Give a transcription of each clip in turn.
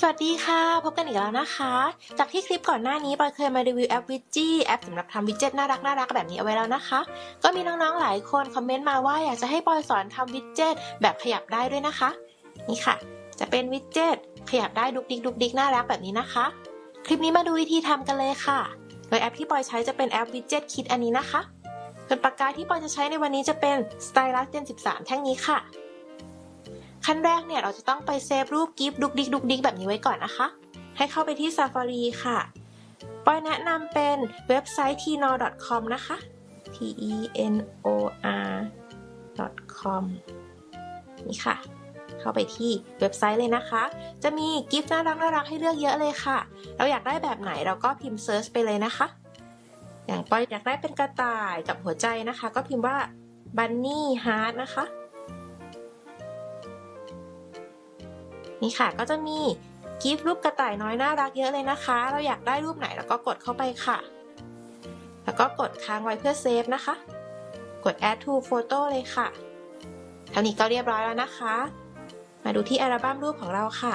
สวัสดีค่ะ พบกันอีกแล้วนะคะ จากที่คลิปก่อนหน้านี้ปอยเคยมารีวิวแอปวิจิแอปสำหรับทำวิดเจ็ตน่ารักน่ารักแบบนี้เอาไว้แล้วนะคะ ก็มีน้องๆหลายคนคอมเมนต์มาว่าอยากจะให้ปอยสอนทำวิดเจ็ตแบบขยับได้ด้วยนะคะ นี่ค่ะ จะเป็นวิดเจ็ตขยับได้ดุกดิกดุกดิกน่ารักแบบนี้นะคะ คลิปนี้มาดูวิธีทำกันเลยค่ะ โดยแอปที่ปอยใช้จะเป็นแอปวิดเจ็ตคิดอันนี้นะคะส่วนปากกาที่ปอยจะใช้ในวันนี้จะเป็น Stylus Gen 13 แท่งนี้ค่ะ ขั้นแรกเนี่ยเราจะต้องไปเซฟรูปกิฟต์ดุกดิกดุกดิกแบบนี้ไว้ก่อนนะคะ ให้เข้าไปที่ Safari ค่ะปอยแนะนำเป็นเว็บไซต์ tnor.com นะคะ t e n o r com นี่ค่ะ เข้าไปที่เว็บไซต์เลยนะคะ จะมีกิฟต์น่ารักน่ารักให้เลือกเยอะเลยค่ะ เราอยากได้แบบไหนเราก็พิมพ์เซิร์ชไปเลยนะคะ อย่างปอยอยากได้เป็นกระต่ายกับหัวใจนะคะ ก็พิมพ์ว่า bunny heart นะคะ นี่ค่ะก็จะมีกิฟต์รูปกระต่ายน้อยน่ารักเยอะเลยนะคะ เราอยากได้รูปไหนเราก็กดเข้าไปค่ะ แล้วก็กดค้างไว้เพื่อเซฟนะคะ กด add to photo เลยค่ะเท่านี้ก็เรียบร้อยแล้วนะคะ มาดูที่อัลบั้มรูปของเราค่ะ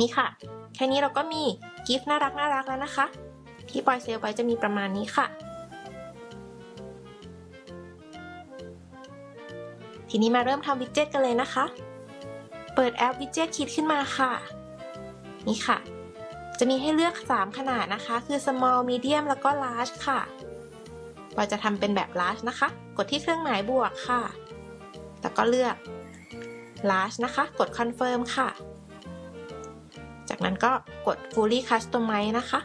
นี่ค่ะ แค่นี้เราก็มีกิฟต์น่ารักน่ารักแล้วนะคะ ที่ปอยเซฟไว้จะมีประมาณนี้ค่ะทีนี้มาเริ่มทำวิดเจ็ตกันเลยนะคะ ปิดแอปวิดเจคิดขึ้นมาค่ะ นี่ค่ะ จะมีให้เลือก 3 ขนาดนะคะ คือ small medium แล้วก็ large ค่ะเราจะทำเป็นแบบ large นะคะ กดที่เครื่องหมายบวกค่ะ แล้วก็เลือก large นะคะ กด confirm ค่ะ จากนั้นก็กด fully customize นะคะ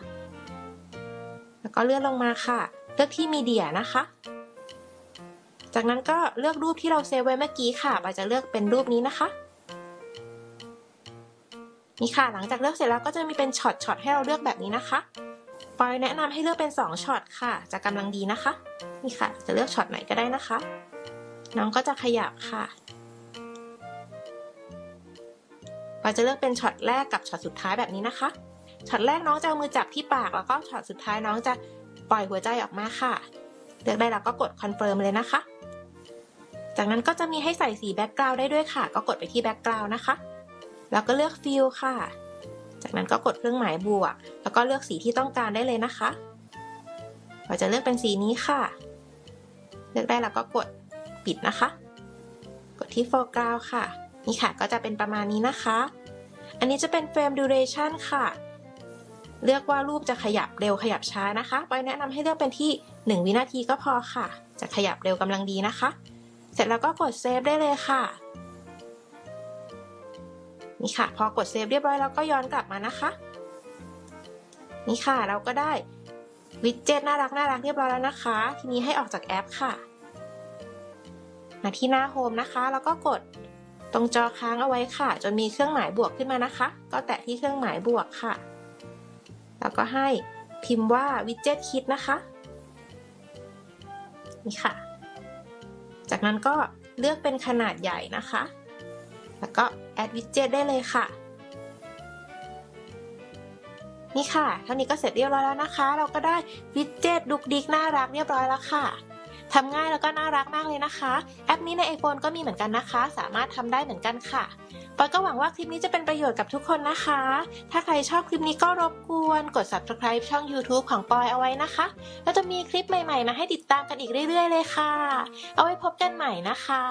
แล้วก็เลื่อนลงมาค่ะ เลือกที่ media นะคะจากนั้นก็เลือกรูปที่เราเซฟไว้เมื่อกี้ค่ะเราจะเลือกเป็นรูปนี้นะคะ นี่ค่ะ หลังจากเลือกเสร็จแล้วก็จะมีเป็นช็อตช็อตให้เราเลือกแบบนี้นะคะปอยแนะนำให้เลือกเป็น 2ช็อตค่ะ จะกำลังดีนะคะ นี่ค่ะ จะเลือกช็อตไหนก็ได้นะคะ น้องก็จะขยับค่ะปอยจะเลือกเป็นช็อตแรกกับช็อตสุดท้ายแบบนี้นะคะช็อตแรกน้องจะเอามือจับที่ปากแล้วก็ช็อตสุดท้ายน้องจะปล่อยหัวใจออกมาค่ะ เลือกได้แล้วก็กดคอนเฟิร์มเลยนะคะ จากนั้นก็จะมีให้ใส่สีแบ็กกราวด์ได้ด้วยค่ะ ก็กดไปที่แบ็กกราวด์นะคะ แล้วก็เลือกฟิลค่ะ จากนั้นก็กดเครื่องหมายบวก แล้วก็เลือกสีที่ต้องการได้เลยนะคะ เราจะเลือกเป็นสีนี้ค่ะ เลือกได้แล้วก็กดปิดนะคะ กดที่ foreground ค่ะ นี่ค่ะก็จะเป็นประมาณนี้นะคะ อันนี้จะเป็น frame duration ค่ะ เลือกว่ารูปจะขยับเร็วขยับช้านะคะปอยแนะนำให้เลือกเป็นที่ 1 วินาทีก็พอค่ะ จะขยับเร็วกำลังดีนะคะ เสร็จแล้วก็กดเซฟได้เลยค่ะ นี่ค่ะ พอกดเซฟเรียบร้อยแล้วก็ย้อนกลับมานะคะ นี่ค่ะเราก็ได้วิดเจ็ตน่ารักน่ารักเรียบร้อยแล้วนะคะ ทีนี้ให้ออกจากแอปค่ะ มาที่หน้าโฮมนะคะ แล้วก็กดตรงจอค้างเอาไว้ค่ะ จนมีเครื่องหมายบวกขึ้นมานะคะ ก็แตะที่เครื่องหมายบวกค่ะ แล้วก็ให้พิมพ์ว่าวิดเจ็ตคิดนะคะนี่ค่ะ จากนั้นก็เลือกเป็นขนาดใหญ่นะคะ แล้วก็แอดวิดเจ็ตได้เลยค่ะ นี่ค่ะ เท่านี้ก็เสร็จเรียบร้อยแล้วนะคะ เราก็ได้วิดเจ็ตดุกดิกน่ารักเรียบร้อยแล้วค่ะทำง่ายแล้วก็น่ารักมากเลยนะคะ แอปนี้ใน iPhone ก็มีเหมือนกันนะคะ สามารถทำได้เหมือนกันค่ะปอยก็หวังว่าคลิปนี้จะเป็นประโยชน์กับทุกคนนะคะ ถ้าใครชอบคลิปนี้ก็รบกวน กด subscribe ช่อง YouTube ของปอยเอาไว้นะคะ แล้วจะมีคลิปใหม่ๆ มาให้ติดตามกันอีกเรื่อยๆ เลยค่ะ เอาไว้พบกันใหม่นะคะ